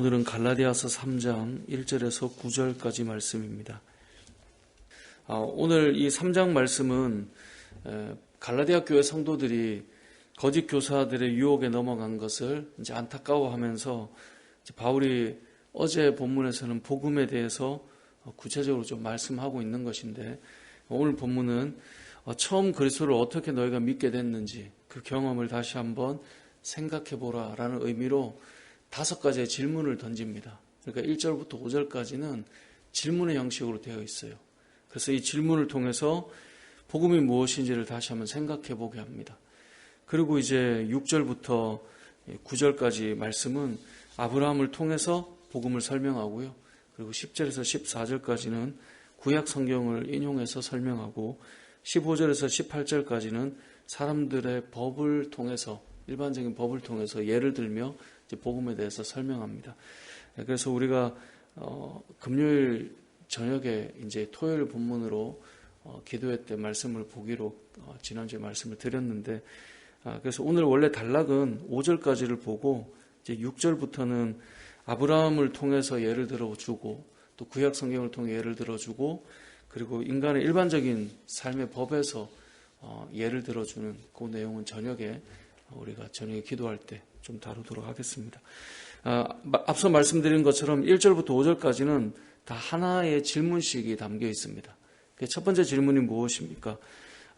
오늘은 갈라디아서 3장 1절에서 9절까지 말씀입니다. 아, 오늘 이 3장 말씀은 갈라디아 교회 성도들이 거짓 교사들의 유혹에 넘어간 것을 이제 안타까워하면서 바울이 어제 본문에서는 복음에 대해서 구체적으로 좀 말씀하고 있는 것인데 오늘 본문은 처음 그리스도를 어떻게 너희가 믿게 됐는지 그 경험을 다시 한번 생각해 보라라는 의미로 다섯 가지의 질문을 던집니다. 그러니까 1절부터 5절까지는 질문의 형식으로 되어 있어요. 그래서 이 질문을 통해서 복음이 무엇인지를 다시 한번 생각해 보게 합니다. 그리고 이제 6절부터 9절까지 말씀은 아브라함을 통해서 복음을 설명하고요. 그리고 10절에서 14절까지는 구약 성경을 인용해서 설명하고 15절에서 18절까지는 사람들의 법을 통해서 일반적인 법을 통해서 예를 들며 복음에 대해서 설명합니다. 그래서 우리가 어, 금요일 저녁에 이제 토요일 본문으로 어, 기도회 때 말씀을 보기로 어, 지난주에 말씀을 드렸는데 아, 그래서 오늘 원래 단락은 5절까지를 보고 이제 6절부터는 아브라함을 통해서 예를 들어주고 또 구약 성경을 통해 예를 들어주고 그리고 인간의 일반적인 삶의 법에서 어, 예를 들어주는 그 내용은 저녁에 우리가 저녁에 기도할 때 좀 다루도록 하겠습니다. 아, 앞서 말씀드린 것처럼 1절부터 5절까지는 다 하나의 질문식이 담겨 있습니다. 첫 번째 질문이 무엇입니까?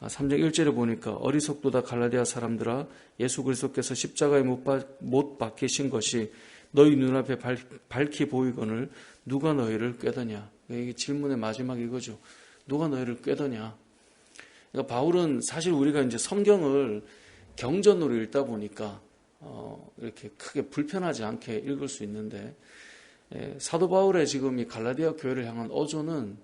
3장 아, 1절에 보니까 어리석도다 갈라디아 사람들아 예수 그리스도께서 십자가에 못, 못 박히신 것이 너희 눈앞에 밝, 히 보이거늘 누가 너희를 꿰더냐? 이게 질문의 마지막 이거죠. 누가 너희를 꿰더냐? 그러니까 바울은 사실 우리가 이제 성경을 경전으로 읽다 보니까 어, 이렇게 크게 불편하지 않게 읽을 수 있는데 예, 사도 바울의 지금 이 갈라디아 교회를 향한 어조는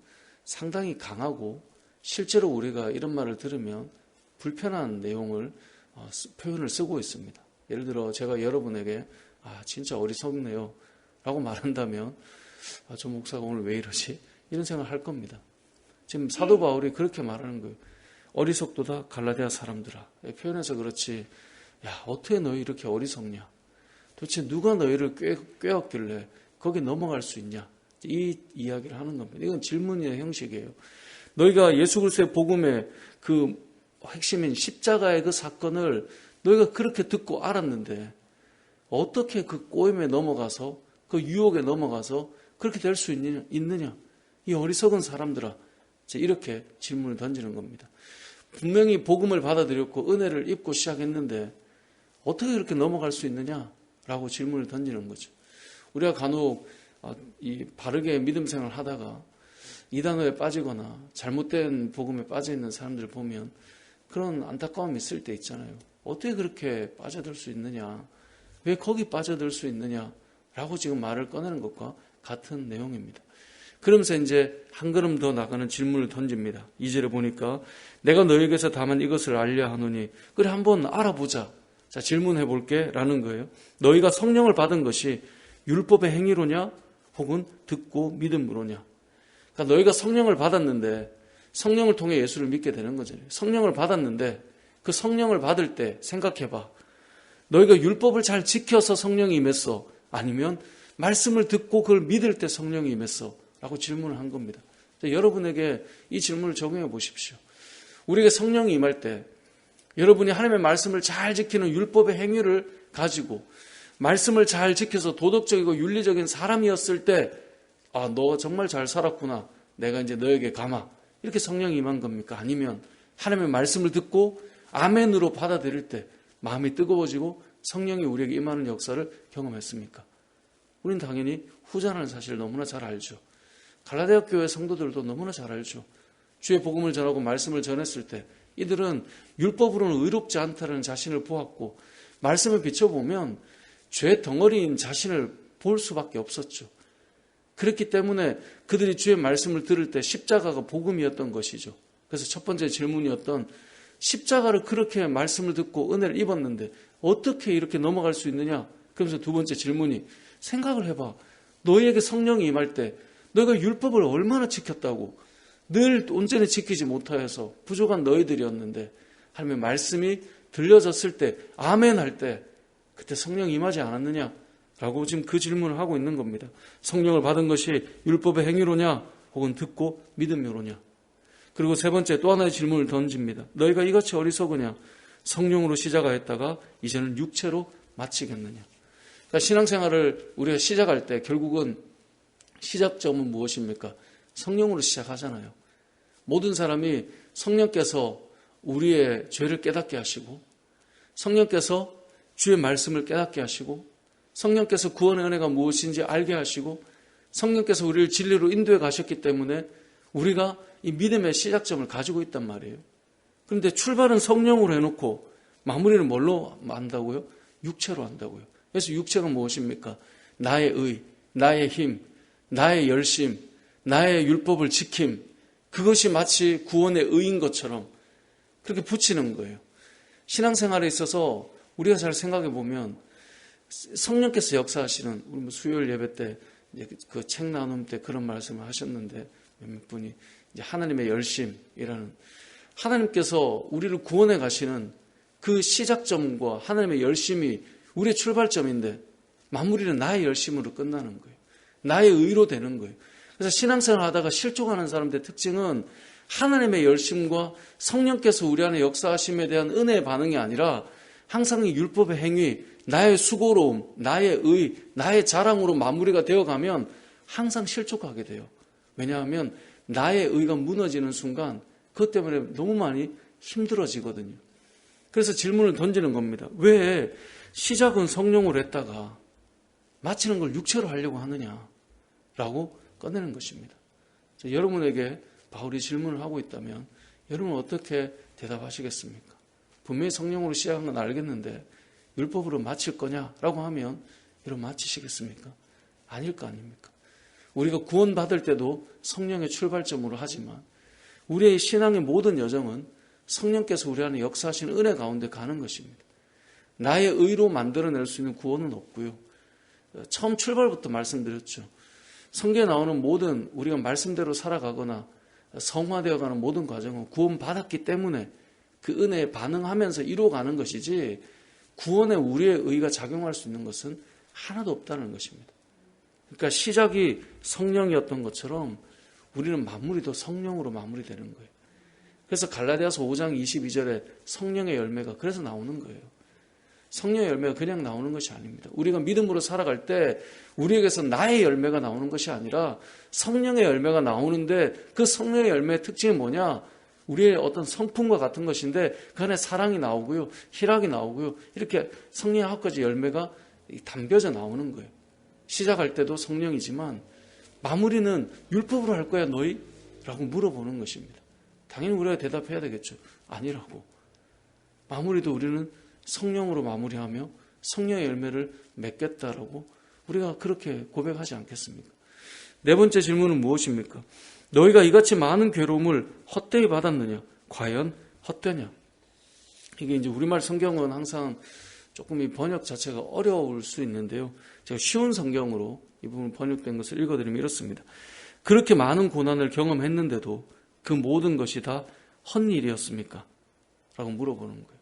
상당히 강하고 실제로 우리가 이런 말을 들으면 불편한 내용을 어, 표현을 쓰고 있습니다. 예를 들어 제가 여러분에게 아 진짜 어리석네요 라고 말한다면 아, 저 목사가 오늘 왜 이러지? 이런 생각을 할 겁니다. 지금 사도 바울이 그렇게 말하는 거예요. 어리석도다 갈라디아 사람들아. 예, 표현해서 그렇지. 야 어떻게 너희 이렇게 어리석냐? 도대체 누가 너희를 꿰, 꿰었길래 거기 넘어갈 수 있냐? 이 이야기를 하는 겁니다. 이건 질문의 형식이에요. 너희가 예수 그리스도의 복음의 그 핵심인 십자가의 그 사건을 너희가 그렇게 듣고 알았는데 어떻게 그 꼬임에 넘어가서 그 유혹에 넘어가서 그렇게 될 수 있느냐? 이 어리석은 사람들아. 이렇게 질문을 던지는 겁니다. 분명히 복음을 받아들였고 은혜를 입고 시작했는데 어떻게 그렇게 넘어갈 수 있느냐라고 질문을 던지는 거죠. 우리가 간혹 아, 이 바르게 믿음 생활을 하다가 이단어에 빠지거나 잘못된 복음에 빠져 있는 사람들을 보면 그런 안타까움이 있을 때 있잖아요. 어떻게 그렇게 빠져들 수 있느냐? 왜 거기 빠져들 수 있느냐? 라고 지금 말을 꺼내는 것과 같은 내용입니다. 그러면서 이제 한 걸음 더 나가는 질문을 던집니다. 이절에 보니까 내가 너에게서 다만 이것을 알려 하노니 그래 한번 알아보자. 자 질문해 볼게 라는 거예요. 너희가 성령을 받은 것이 율법의 행위로냐 혹은 듣고 믿음으로냐. 그러니까 너희가 성령을 받았는데 성령을 통해 예수를 믿게 되는 거잖아요. 성령을 받았는데 그 성령을 받을 때 생각해 봐. 너희가 율법을 잘 지켜서 성령이 임했어. 아니면 말씀을 듣고 그걸 믿을 때 성령이 임했어. 라고 질문을 한 겁니다. 여러분에게 이 질문을 적용해 보십시오. 우리가 성령이 임할 때 여러분이 하나님의 말씀을 잘 지키는 율법의 행위를 가지고 말씀을 잘 지켜서 도덕적이고 윤리적인 사람이었을 때, 아, 너 정말 잘 살았구나. 내가 이제 너에게 감아. 이렇게 성령이 임한 겁니까? 아니면 하나님의 말씀을 듣고 아멘으로 받아들일 때 마음이 뜨거워지고 성령이 우리에게 임하는 역사를 경험했습니까? 우리는 당연히 후자라는 사실을 너무나 잘 알죠. 갈라디아 교회 성도들도 너무나 잘 알죠. 주의 복음을 전하고 말씀을 전했을 때 이들은 율법으로는 의롭지 않다는 자신을 보았고 말씀을 비춰보면 죄 덩어리인 자신을 볼 수밖에 없었죠. 그렇기 때문에 그들이 주의 말씀을 들을 때 십자가가 복음이었던 것이죠. 그래서 첫 번째 질문이었던 십자가를 그렇게 말씀을 듣고 은혜를 입었는데 어떻게 이렇게 넘어갈 수 있느냐? 그러면서 두 번째 질문이 생각을 해봐. 너희에게 성령이 임할 때 너희가 율법을 얼마나 지켰다고 늘 온전히 지키지 못하여서 부족한 너희들이었는데 하나님의 말씀이 들려졌을 때 아멘 할 때 그때 성령 임하지 않았느냐? 라고 지금 그 질문을 하고 있는 겁니다. 성령을 받은 것이 율법의 행위로냐 혹은 듣고 믿음으로냐. 그리고 세 번째 또 하나의 질문을 던집니다. 너희가 이같이 어리석으냐 성령으로 시작하였다가 이제는 육체로 마치겠느냐. 그러니까 신앙생활을 우리가 시작할 때 결국은 시작점은 무엇입니까? 성령으로 시작하잖아요. 모든 사람이 성령께서 우리의 죄를 깨닫게 하시고 성령께서 주의 말씀을 깨닫게 하시고 성령께서 구원의 은혜가 무엇인지 알게 하시고 성령께서 우리를 진리로 인도해 가셨기 때문에 우리가 이 믿음의 시작점을 가지고 있단 말이에요. 그런데 출발은 성령으로 해놓고 마무리는 뭘로 한다고요? 육체로 한다고요. 그래서 육체가 무엇입니까? 나의 의, 나의 힘, 나의 열심, 나의 율법을 지킴, 그것이 마치 구원의 의인 것처럼 그렇게 붙이는 거예요. 신앙생활에 있어서 우리가 잘 생각해 보면 성령께서 역사하시는 우리 뭐 수요일 예배 때 그 책 나눔 때 그런 말씀을 하셨는데 몇몇 분이 하나님의 열심이라는 하나님께서 우리를 구원해 가시는 그 시작점과 하나님의 열심이 우리의 출발점인데 마무리는 나의 열심으로 끝나는 거예요. 나의 의로 되는 거예요. 그래서 신앙생활 하다가 실족하는 사람들의 특징은 하나님의 열심과 성령께서 우리 안에 역사하심에 대한 은혜의 반응이 아니라 항상 이 율법의 행위, 나의 수고로움, 나의 의, 나의 자랑으로 마무리가 되어 가면 항상 실족하게 돼요. 왜냐하면 나의 의가 무너지는 순간 그것 때문에 너무 많이 힘들어지거든요. 그래서 질문을 던지는 겁니다. 왜 시작은 성령으로 했다가 마치는 걸 육체로 하려고 하느냐? 라고 꺼내는 것입니다. 여러분에게 바울이 질문을 하고 있다면 여러분은 어떻게 대답하시겠습니까? 분명히 성령으로 시작한 건 알겠는데 율법으로 마칠 거냐라고 하면 여러분 마치시겠습니까? 아닐 거 아닙니까? 우리가 구원받을 때도 성령의 출발점으로 하지만 우리의 신앙의 모든 여정은 성령께서 우리 안에 역사하시는 은혜 가운데 가는 것입니다. 나의 의로 만들어낼 수 있는 구원은 없고요. 처음 출발부터 말씀드렸죠. 성경에 나오는 모든 우리가 말씀대로 살아가거나 성화되어가는 모든 과정은 구원받았기 때문에 그 은혜에 반응하면서 이루어가는 것이지 구원에 우리의 의가 작용할 수 있는 것은 하나도 없다는 것입니다. 그러니까 시작이 성령이었던 것처럼 우리는 마무리도 성령으로 마무리되는 거예요. 그래서 갈라디아서 5장 22절에 성령의 열매가 그래서 나오는 거예요. 성령의 열매가 그냥 나오는 것이 아닙니다. 우리가 믿음으로 살아갈 때 우리에게서 나의 열매가 나오는 것이 아니라 성령의 열매가 나오는데 그 성령의 열매의 특징이 뭐냐? 우리의 어떤 성품과 같은 것인데 그 안에 사랑이 나오고요. 희락이 나오고요. 이렇게 성령의 아홉 열매가 담겨져 나오는 거예요. 시작할 때도 성령이지만 마무리는 율법으로 할 거야 너희? 라고 물어보는 것입니다. 당연히 우리가 대답해야 되겠죠. 아니라고. 마무리도 우리는 성령으로 마무리하며 성령의 열매를 맺겠다라고 우리가 그렇게 고백하지 않겠습니까? 네 번째 질문은 무엇입니까? 너희가 이같이 많은 괴로움을 헛되이 받았느냐? 과연 헛되냐? 이게 이제 우리말 성경은 항상 조금 이 번역 자체가 어려울 수 있는데요. 제가 쉬운 성경으로 이 부분 번역된 것을 읽어드리면 이렇습니다. 그렇게 많은 고난을 경험했는데도 그 모든 것이 다 헛일이었습니까? 라고 물어보는 거예요.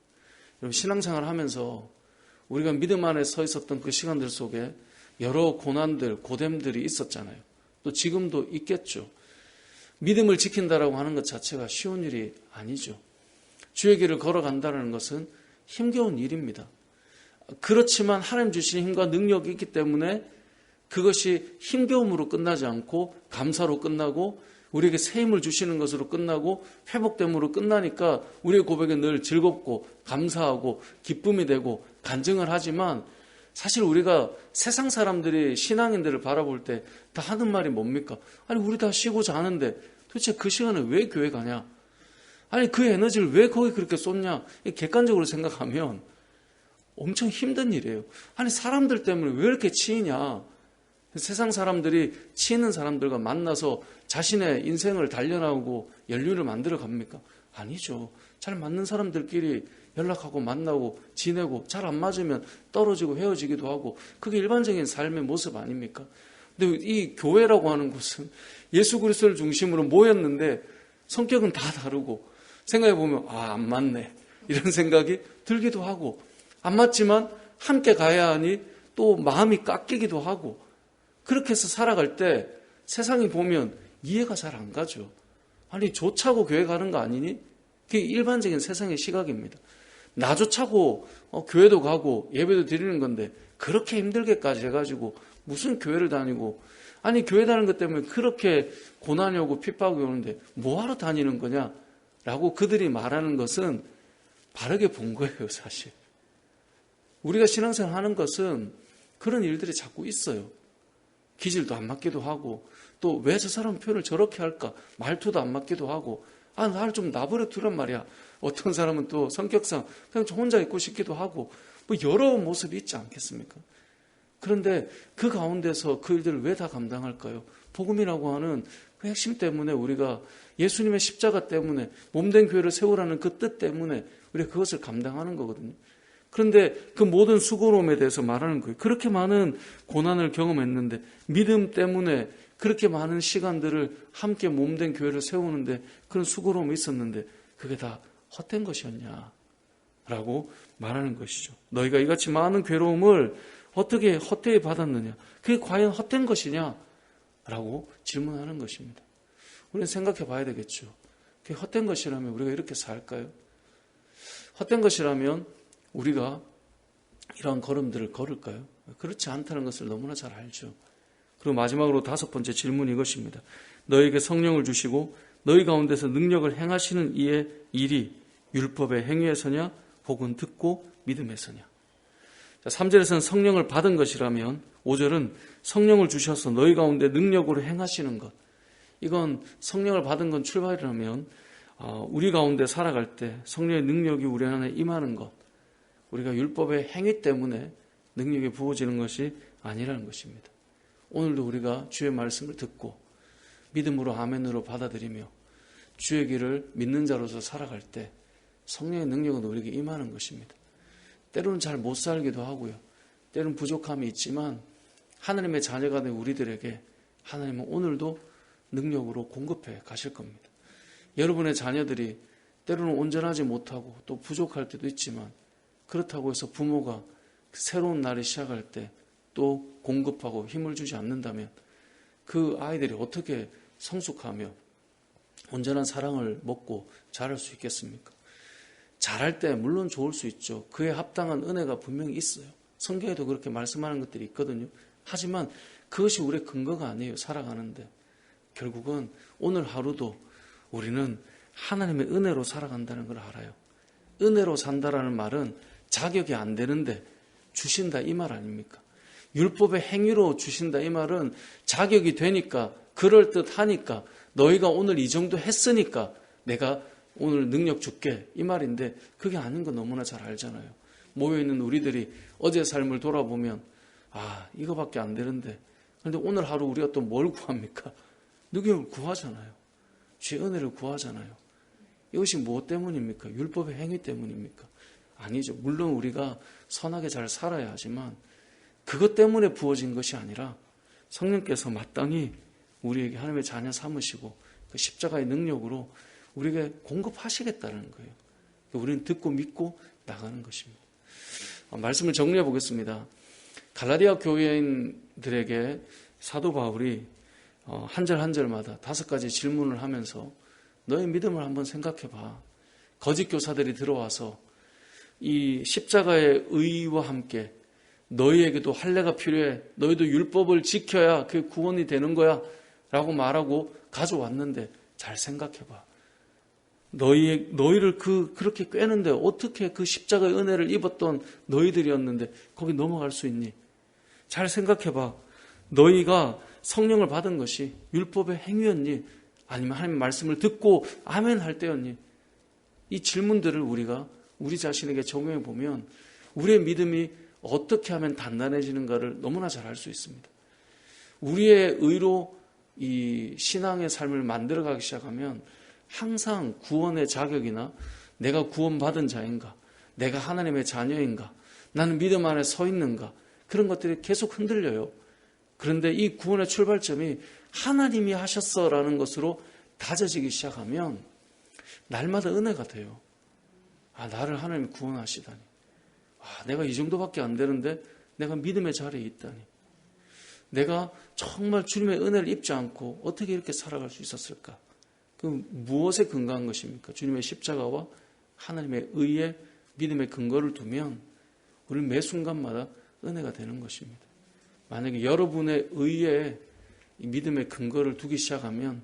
여러분 신앙생활 하면서 우리가 믿음 안에 서 있었던 그 시간들 속에 여러 고난들, 고됨들이 있었잖아요. 또 지금도 있겠죠. 믿음을 지킨다라고 하는 것 자체가 쉬운 일이 아니죠. 주의 길을 걸어간다는 것은 힘겨운 일입니다. 그렇지만 하나님 주신 힘과 능력이 있기 때문에 그것이 힘겨움으로 끝나지 않고 감사로 끝나고 우리에게 새 힘을 주시는 것으로 끝나고 회복됨으로 끝나니까 우리의 고백에 늘 즐겁고 감사하고 기쁨이 되고 간증을 하지만 사실 우리가 세상 사람들이 신앙인들을 바라볼 때 다 하는 말이 뭡니까? 아니 우리 다 쉬고 자는데 도대체 그 시간에 왜 교회 가냐? 아니 그 에너지를 왜 거기 그렇게 쏟냐? 객관적으로 생각하면 엄청 힘든 일이에요. 아니 사람들 때문에 왜 이렇게 치이냐? 세상 사람들이 치이는 사람들과 만나서 자신의 인생을 단련하고 연륜을 만들어 갑니까? 아니죠. 잘 맞는 사람들끼리 연락하고 만나고 지내고 잘 안 맞으면 떨어지고 헤어지기도 하고 그게 일반적인 삶의 모습 아닙니까? 근데 이 교회라고 하는 곳은 예수 그리스도를 중심으로 모였는데 성격은 다 다르고 생각해 보면 아 안 맞네 이런 생각이 들기도 하고 안 맞지만 함께 가야 하니 또 마음이 깎이기도 하고 그렇게 해서 살아갈 때 세상이 보면 이해가 잘 안 가죠. 아니 좋자고 교회 가는 거 아니니? 그게 일반적인 세상의 시각입니다. 나 좋자고 어, 교회도 가고 예배도 드리는 건데 그렇게 힘들게까지 해가지고 무슨 교회를 다니고 아니 교회 다니는 것 때문에 그렇게 고난이 오고 핍박이 오는데 뭐하러 다니는 거냐 라고 그들이 말하는 것은 바르게 본 거예요 사실. 우리가 신앙생활 하는 것은 그런 일들이 자꾸 있어요. 기질도 안 맞기도 하고 또 왜 저 사람 표현을 저렇게 할까 말투도 안 맞기도 하고 아 나를 좀 나버려 두란 말이야. 어떤 사람은 또 성격상 그냥 혼자 있고 싶기도 하고 뭐 여러 모습이 있지 않겠습니까? 그런데 그 가운데서 그 일들을 왜 다 감당할까요? 복음이라고 하는 그 핵심 때문에 우리가 예수님의 십자가 때문에 몸된 교회를 세우라는 그 뜻 때문에 우리가 그것을 감당하는 거거든요. 그런데 그 모든 수고로움에 대해서 말하는 거예요. 그렇게 많은 고난을 경험했는데 믿음 때문에 그렇게 많은 시간들을 함께 몸된 교회를 세우는데 그런 수고로움이 있었는데 그게 다 헛된 것이었냐? 라고 말하는 것이죠. 너희가 이같이 많은 괴로움을 어떻게 헛되이 받았느냐? 그게 과연 헛된 것이냐? 라고 질문하는 것입니다. 우리는 생각해 봐야 되겠죠. 그게 헛된 것이라면 우리가 이렇게 살까요? 헛된 것이라면 우리가 이러한 걸음들을 걸을까요? 그렇지 않다는 것을 너무나 잘 알죠. 그리고 마지막으로 다섯 번째 질문이 이것입니다. 너에게 성령을 주시고 너희 가운데서 능력을 행하시는 이의 일이 율법의 행위에서냐 혹은 듣고 믿음에서냐. 자, 3절에서는 성령을 받은 것이라면 5절은 성령을 주셔서 너희 가운데 능력으로 행하시는 것. 이건 성령을 받은 건 출발이라면 어, 우리 가운데 살아갈 때 성령의 능력이 우리 안에 임하는 것. 우리가 율법의 행위 때문에 능력이 부어지는 것이 아니라는 것입니다. 오늘도 우리가 주의 말씀을 듣고 믿음으로 아멘으로 받아들이며 주의 길을 믿는 자로서 살아갈 때 성령의 능력은 우리에게 임하는 것입니다. 때로는 잘 못 살기도 하고요. 때로는 부족함이 있지만 하나님의 자녀가 된 우리들에게 하나님은 오늘도 능력으로 공급해 가실 겁니다. 여러분의 자녀들이 때로는 온전하지 못하고 또 부족할 때도 있지만 그렇다고 해서 부모가 새로운 날이 시작할 때 또 공급하고 힘을 주지 않는다면 그 아이들이 어떻게 성숙하며 온전한 사랑을 먹고 자랄 수 있겠습니까? 잘할 때 물론 좋을 수 있죠. 그에 합당한 은혜가 분명히 있어요. 성경에도 그렇게 말씀하는 것들이 있거든요. 하지만 그것이 우리의 근거가 아니에요. 살아가는데. 결국은 오늘 하루도 우리는 하나님의 은혜로 살아간다는 걸 알아요. 은혜로 산다라는 말은 자격이 안 되는데 주신다 이 말 아닙니까? 율법의 행위로 주신다 이 말은 자격이 되니까 그럴 듯 하니까 너희가 오늘 이 정도 했으니까 내가 오늘 능력 줄게 이 말인데 그게 아닌 거 너무나 잘 알잖아요. 모여 있는 우리들이 어제 삶을 돌아보면 아 이거밖에 안 되는데 그런데 오늘 하루 우리가 또 뭘 구합니까? 능력을 구하잖아요. 죄 은혜를 구하잖아요. 이것이 무엇 때문입니까? 율법의 행위 때문입니까? 아니죠. 물론 우리가 선하게 잘 살아야 하지만 그것 때문에 부어진 것이 아니라 성령께서 마땅히 우리에게 하나님의 자녀 삼으시고 그 십자가의 능력으로 우리에게 공급하시겠다는 거예요. 우리는 듣고 믿고 나가는 것입니다. 어, 말씀을 정리해 보겠습니다. 갈라디아 교회인들에게 사도 바울이 어, 한절 한절마다 다섯 가지 질문을 하면서 너의 믿음을 한번 생각해 봐. 거짓 교사들이 들어와서 이 십자가의 의와 함께 너희에게도 할례가 필요해. 너희도 율법을 지켜야 그 구원이 되는 거야. 라고 말하고 가져왔는데 잘 생각해 봐. 너희, 너희를 그, 그렇게 꿰는데 어떻게 그 십자가의 은혜를 입었던 너희들이었는데 거기 넘어갈 수 있니? 잘 생각해 봐. 너희가 성령을 받은 것이 율법의 행위였니? 아니면 하나님 말씀을 듣고 아멘 할 때였니? 이 질문들을 우리가 우리 자신에게 적용해 보면 우리의 믿음이 어떻게 하면 단단해지는가를 너무나 잘 알 수 있습니다. 우리의 의로 이 신앙의 삶을 만들어가기 시작하면 항상 구원의 자격이나 내가 구원받은 자인가, 내가 하나님의 자녀인가, 나는 믿음 안에 서 있는가, 그런 것들이 계속 흔들려요. 그런데 이 구원의 출발점이 하나님이 하셨어라는 것으로 다져지기 시작하면 날마다 은혜가 돼요. 아, 나를 하나님이 구원하시다니. 아, 내가 이 정도밖에 안 되는데 내가 믿음의 자리에 있다니. 내가 정말 주님의 은혜를 입지 않고 어떻게 이렇게 살아갈 수 있었을까? 그 무엇에 근거한 것입니까? 주님의 십자가와 하나님의 의에 믿음의 근거를 두면 우리 매 순간마다 은혜가 되는 것입니다. 만약에 여러분의 의에 믿음의 근거를 두기 시작하면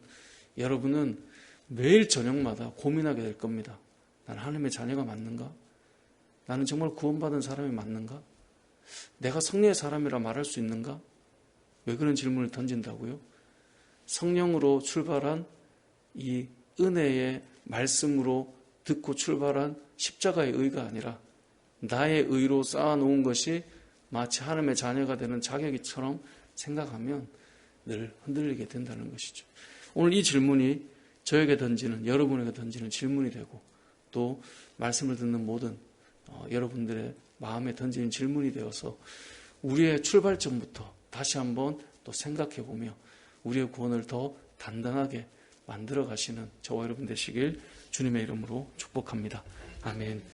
여러분은 매일 저녁마다 고민하게 될 겁니다. 난 하나님의 자녀가 맞는가? 나는 정말 구원받은 사람이 맞는가? 내가 성령의 사람이라 말할 수 있는가? 왜 그런 질문을 던진다고요? 성령으로 출발한 이 은혜의 말씀으로 듣고 출발한 십자가의 의가 아니라 나의 의로 쌓아놓은 것이 마치 하나님의 자녀가 되는 자격이처럼 생각하면 늘 흔들리게 된다는 것이죠. 오늘 이 질문이 저에게 던지는 여러분에게 던지는 질문이 되고 또 말씀을 듣는 모든 어, 여러분들의 마음에 던지는 질문이 되어서 우리의 출발점부터 다시 한번 또 생각해 보며 우리의 구원을 더 단단하게 만들어 가시는 저와 여러분 되시길 주님의 이름으로 축복합니다. 아멘.